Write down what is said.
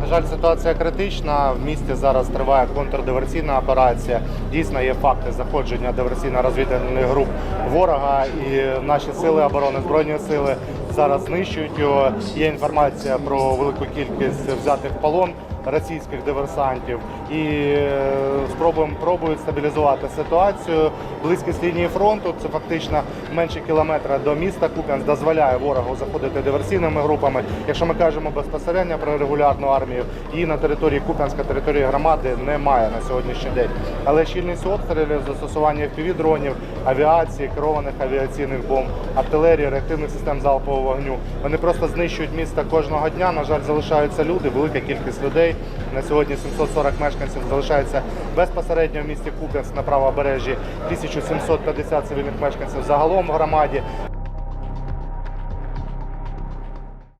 На жаль, ситуація критична. В місті зараз триває контрдиверсійна операція. Дійсно є факти заходження диверсійно-розвідувальних груп ворога, і наші сили оборони, збройні сили зараз знищують його. Є інформація про велику кількість взятих в полон російських диверсантів і е, спробуємо пробують стабілізувати ситуацію. Близькість лінії фронту це фактично менше кілометра до міста Куп'янськ дозволяє ворогу заходити диверсійними групами. Якщо ми кажемо безпосередньо про регулярну армію, її на території Куп'янська, території громади немає на сьогоднішній день. Але щільність обстрілів, застосування FPV-дронів, авіації, керованих авіаційних бомб, артилерії, реактивних систем залпового вогню. Вони просто знищують місто кожного дня. На жаль, залишаються люди, велика кількість людей. На сьогодні 740 мешканців залишається безпосередньо в місті Куп'янськ на правобережжі, 1750 цивільних мешканців загалом в громаді.